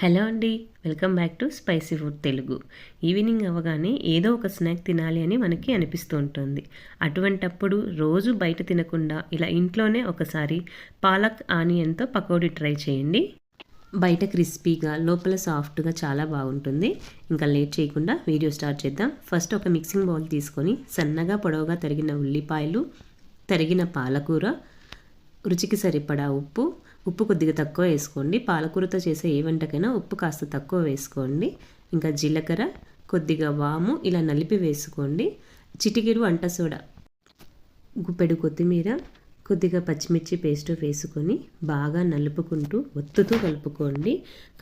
Hello అండి welcome back to spicy food Telugu. Evening అవ్వగానే ఏదో ఒక స్నాక్ తినాలి అని మనకి అనిపిస్తూ ఉంటుంది. అటువంటప్పుడు రోజు బయట తినకుండా ఇలా ఇంట్లోనే ఒకసారి పాలక్ ఆనియన్తో పకోడీ ట్రై చేయండి. బయట క్రిస్పీగా లోపల సాఫ్ట్గా చాలా బాగుంటుంది. ఇంకా లేట్ చేయకుండా వీడియో స్టార్ట్ చేద్దాం. ఫస్ట్ ఒక మిక్సింగ్ బౌల్ తీసుకొని సన్నగా పొడవుగా తరిగిన ఉల్లిపాయలు తరిగిన పాలకూర రుచికి సరిపడా ఉప్పు ఉప్పు కొద్దిగా తక్కువ వేసుకోండి. పాలకూరతో చేసే ఏ వంటకైనా ఉప్పు కాస్త తక్కువ వేసుకోండి. ఇంకా జీలకర్ర కొద్దిగా వాము ఇలా నలిపి వేసుకోండి. చిటికెడు అంట సోడా గుప్పెడు కొత్తిమీర కొద్దిగా పచ్చిమిర్చి పేస్ట్ వేసుకొని బాగా నలుపుకుంటూ ఒత్తుతూ కలుపుకోండి.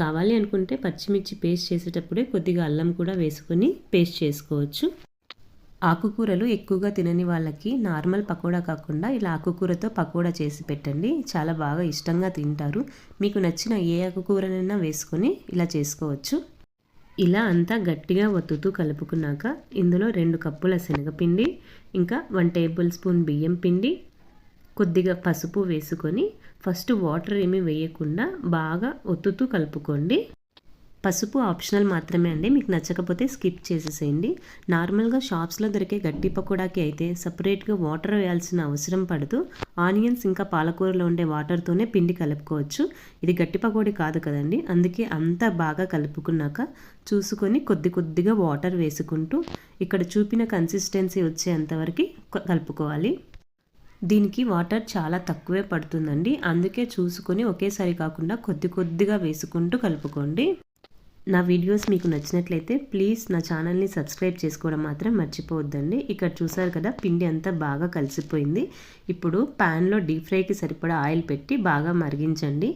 కావాలి అనుకుంటే పచ్చిమిర్చి పేస్ట్ చేసేటప్పుడే కొద్దిగా అల్లం కూడా వేసుకొని పేస్ట్ చేసుకోవచ్చు. ఆకుకూరలు ఎక్కువగా తినని వాళ్ళకి నార్మల్ పకోడా కాకుండా ఇలా ఆకుకూరతో పకోడా చేసి పెట్టండి. చాలా బాగా ఇష్టంగా తింటారు. మీకు నచ్చిన ఏ ఆకుకూరనైనా వేసుకొని ఇలా చేసుకోవచ్చు. ఇలా అంతా గట్టిగా ఒత్తుతూ కలుపుకున్నాక ఇందులో రెండు కప్పుల శనగపిండి ఇంకా వన్ టేబుల్ స్పూన్ బియ్యం పిండి కొద్దిగా పసుపు వేసుకొని ఫస్ట్ వాటర్ ఏమీ వేయకుండా బాగా ఒత్తుతూ కలుపుకోండి. పసుపు ఆప్షనల్ మాత్రమే అండి. మీకు నచ్చకపోతే స్కిప్ చేసేసేయండి. నార్మల్గా షాప్స్లో దొరికే గట్టి పకోడాకి అయితే సపరేట్గా వాటర్ వేయాల్సిన అవసరం పడుతూ ఆనియన్స్ ఇంకా పాలకూరలో ఉండే వాటర్తోనే పిండి కలుపుకోవచ్చు. ఇది గట్టి పకోడీ కాదు కదండి. అందుకే అంతా బాగా కలుపుకున్నాక చూసుకొని కొద్ది కొద్దిగా వాటర్ వేసుకుంటూ ఇక్కడ చూపిన కన్సిస్టెన్సీ వచ్చేంతవరకు కలుపుకోవాలి. దీనికి వాటర్ చాలా తక్కువే పడుతుందండి. అందుకే చూసుకొని ఒకేసారి కాకుండా కొద్ది కొద్దిగా వేసుకుంటూ కలుపుకోండి. నా వీడియోస్ మీకు నచ్చినట్లయితే ప్లీజ్ నా ఛానల్ని సబ్స్క్రైబ్ చేసుకోవడం మాత్రం మర్చిపోవద్దండి. ఇక్కడ చూసారు కదా పిండి అంతా బాగా కలిసిపోయింది. ఇప్పుడు ప్యాన్లో డీప్ ఫ్రైకి సరిపడా ఆయిల్ పెట్టి బాగా మరిగించండి.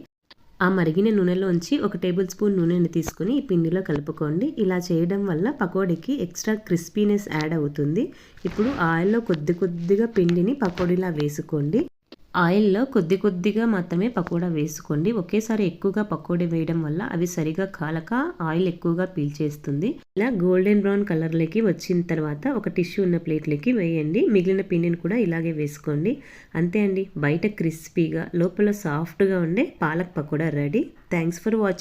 ఆ మరిగిన నూనెలోంచి ఒక టేబుల్ స్పూన్ నూనెని తీసుకొని ఈ పిండిలో కలుపుకోండి. ఇలా చేయడం వల్ల పకోడీకి ఎక్స్ట్రా క్రిస్పీనెస్ యాడ్ అవుతుంది. ఇప్పుడు ఆయిల్లో కొద్ది కొద్దిగా పిండిని పకోడీలా వేసుకోండి. ఆయిల్లో కొద్ది కొద్దిగా మాత్రమే పకోడా వేసుకోండి. ఒకేసారి ఎక్కువగా పకోడీ వేయడం వల్ల అవి సరిగా కాలక ఆయిల్ ఎక్కువగా పీల్చేస్తుంది ఇలా గోల్డెన్ బ్రౌన్ కలర్లోకి వచ్చిన తర్వాత ఒక టిష్యూ ఉన్న ప్లేట్లోకి వేయండి. మిగిలిన పిండిని కూడా ఇలాగే వేసుకోండి. అంతే అండి. బయట క్రిస్పీగా లోపల సాఫ్ట్గా ఉండే palak pakoda ready. Thanks for watching